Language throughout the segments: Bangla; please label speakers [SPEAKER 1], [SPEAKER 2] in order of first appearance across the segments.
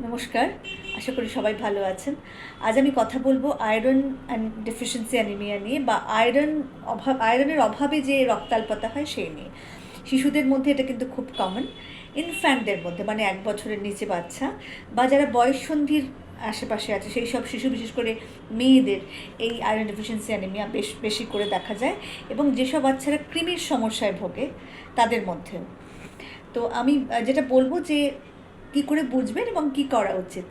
[SPEAKER 1] নমস্কার, আশা করি সবাই ভালো আছেন। আজ আমি কথা বলব আয়রন অ্যান্ড ডেফিসিয়েন্সি অ্যানিমিয়া নিয়ে বা আয়রন অভাব আয়রনের অভাবে যে রক্তাল্পতা হয় সেই নিয়ে। শিশুদের মধ্যে এটা কিন্তু খুব কমন ইনফ্যান্টদের মধ্যে মানে এক বছরের নিচে বাচ্চা বা যারা বয়ঃসন্ধির আশেপাশে আছে, সেই সব শিশু, বিশেষ করে মেয়েদের, এই আয়রন ডেফিসিয়েন্সি অ্যানিমিয়া বেশ, বেশি করে দেখা যায় এবং যেসব বাচ্চারা কৃমির সমস্যায় ভোগে তাদের মধ্যেও। তো আমি যেটা বলব যে কি করে বুঝবেন এবং কি করা উচিত।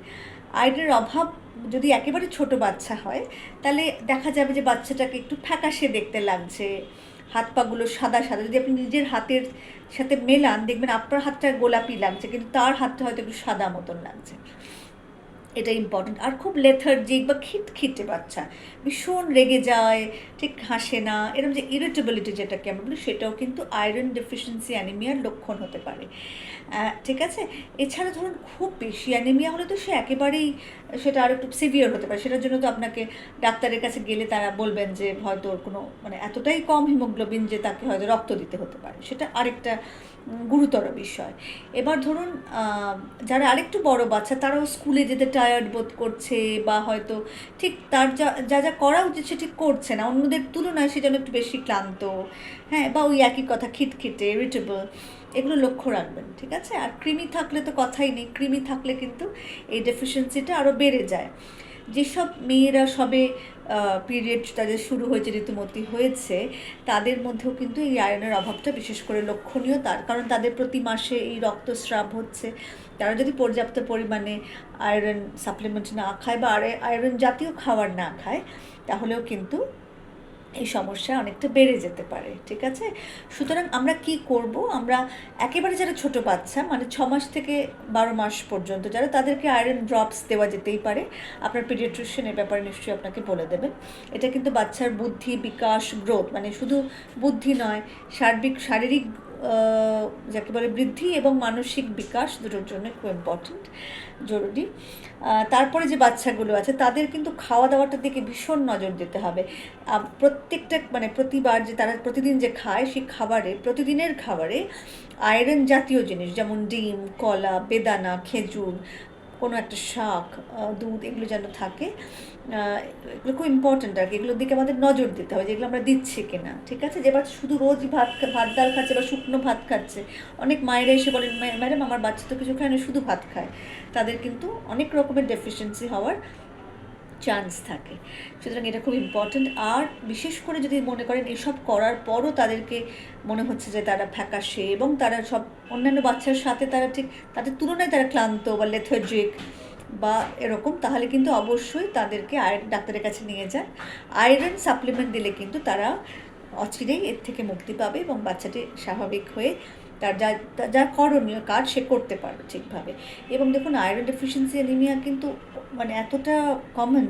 [SPEAKER 1] আয়রনের অভাব যদি একেবারে ছোট বাচ্চা হয়, তাহলে দেখা যাবে যে বাচ্চাটাকে একটু ফ্যাকাশে দেখতে লাগছে। হাত পাগুলো সাদা সাদা। যদি আপনি নিজের হাতের সাথে মেলান, দেখবেন আপনার হাতটা গোলাপি লাগছে, কিন্তু তার হাতটা হয়তো একটু সাদা মতন লাগছে। এটা ইম্পর্টেন্ট আর খুব লেথার্জিক বা খিটখিটে বাচ্চা। ভীষণ রেগে যায়, ঠিক হাসে না এরকম যে ইরিটেবিলিটি যেটাকে আমরা বলি, সেটাও কিন্তু আয়রন ডেফিসিয়েন্সি অ্যানিমিয়ার লক্ষণ হতে পারে। ঠিক আছে? এছাড়া ধরুন খুব বেশি অ্যানিমিয়া হলে তো সে একেবারেই সেটা আর একটু সিভিয়ার হতে পারে। সেটার জন্য তো আপনাকে ডাক্তারের কাছে গেলে তারা বলবেন যে, হয়তো ওর কোনো মানে এতটাই কম হিমোগ্লোবিন যে তাকে হয়তো রক্ত দিতে হতে পারে। সেটা আরেকটা গুরুতর বিষয়। এবার ধরুন যারা আরেকটু বড় বাচ্চা, তারাও স্কুলে যেতে টায়ার্ড বোধ করছে বা হয়তো ঠিক তার যা যা যা করা উচিত সে ঠিক করছে না, অন্যদের তুলনায় সে যেন একটু বেশি ক্লান্ত। হ্যাঁ বা ওই একই কথা, খিটখিটে ইরিটেবল এগুলো লক্ষ্য রাখবেন, ঠিক আছে? আর কৃমি থাকলে তো কথাই নেই, কৃমি থাকলে কিন্তু এই ডেফিসিয়েন্সিটা আরও বেড়ে যায়। যেসব মেয়েরা সবে পিরিয়ড তাদের শুরু হয়েছে, ঋতুমতি হয়েছে, তাদের মধ্যেও কিন্তু এই আয়রনের অভাবটা বিশেষ করে লক্ষণীয় তার। কারণ তাদের প্রতি মাসে এই রক্তস্রাব হচ্ছে। তারা যদি পর্যাপ্ত পরিমাণে আয়রন সাপ্লিমেন্ট না খায় বা আয়রন জাতীয় খাবার না খায়, তাহলেও কিন্তু এই সমস্যা অনেকটা বেড়ে যেতে পারে, ঠিক আছে? সুতরাং আমরা কি করব? আমরা একেবারে যারা ছোট বাচ্চা মানে ছ মাস থেকে বারো মাস পর্যন্ত যারা, তাদেরকে আয়রন ড্রপস দেওয়া যেতেই পারে। আপনার পিডিয়াট্রিশিয়ান এর ব্যাপারে নিশ্চয়ই আপনাকে বলে দেবেন। এটা কিন্তু বাচ্চার বুদ্ধি, বিকাশ গ্রোথ মানে শুধু বুদ্ধি নয়, সার্বিক, শারীরিক যাকে বলে বৃদ্ধি এবং মানসিক বিকাশ দুটোর জন্য খুব ইম্পর্টেন্ট জরুরি। তারপরে যে বাচ্চাগুলো আছে, তাদের কিন্তু খাওয়া দাওয়াটার দিকে ভীষণ নজর দিতে হবে। প্রত্যেকটা মানে প্রতিবার যে তারা প্রতিদিন যে খায়, সেই খাবারে, প্রতিদিনের খাবারে আয়রন জাতীয় জিনিস, যেমন ডিম, কলা, বেদানা, খেজুর কোনো একটা শাক দুধ এগুলো যেন থাকে এগুলো খুব ইম্পর্ট্যান্ট আর কি। এগুলোর দিকে আমাদের নজর দিতে হবে যেগুলো আমরা দিচ্ছি কিনা, ঠিক আছে? যে শুধু রোজ ভাত ভাত ডাল খাচ্ছে বা শুকনো ভাত খাচ্ছে, অনেক মায়েরা এসে বলেন "ম্যা- ম্যাডাম, আমার বাচ্চা তো কিছু খায় না, শুধু ভাত খায়। তাদের কিন্তু অনেক রকমের ডেফিসিয়েন্সি হওয়ার চান্স থাকে। সুতরাং এটা খুব ইম্পর্ট্যান্ট আর বিশেষ করে যদি মনে করেন এসব করার পরও তাদেরকে মনে হচ্ছে যে তারা ফ্যাকাশে এবং তারা সব অন্যান্য বাচ্চার সাথে তারা ঠিক তাদের তুলনায় তারা ক্লান্ত বা লেথার্জিক বা এরকম, তাহলে কিন্তু অবশ্যই তাদেরকে আয়রন ডাক্তারের কাছে নিয়ে যান। আয়রন সাপ্লিমেন্ট দিলে কিন্তু তারা অচিরেই এর থেকে মুক্তি পাবে এবং বাচ্চাটি স্বাভাবিক হয়ে তার যা যা করণীয় কাজ সে করতে পারবে ঠিকভাবে। এবং দেখুন আয়রন ডেফিসিয়েন্সি অ্যানিমিয়া কিন্তু মানে এতটা কমন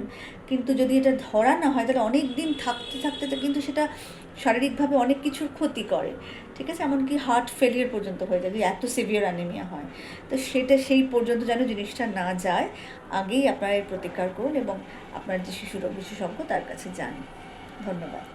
[SPEAKER 1] কিন্তু যদি এটা ধরা না হয়, তাহলে অনেক দিন থাকতে থাকতে তো কিন্তু সেটা শারীরিকভাবে অনেক কিছুর ক্ষতি করে। ঠিক আছে? এমনকি হার্ট ফেলিয়ার পর্যন্ত হয়ে যায় এত সিভিয়ার অ্যানিমিয়া হয়। তো সেটা, সেই পর্যন্ত যেন জিনিসটা না যায়, আগেই আপনারা এর প্রতিকার করুন এবং আপনার যে শিশু রোগ বিশেষজ্ঞ তার কাছে যান ধন্যবাদ।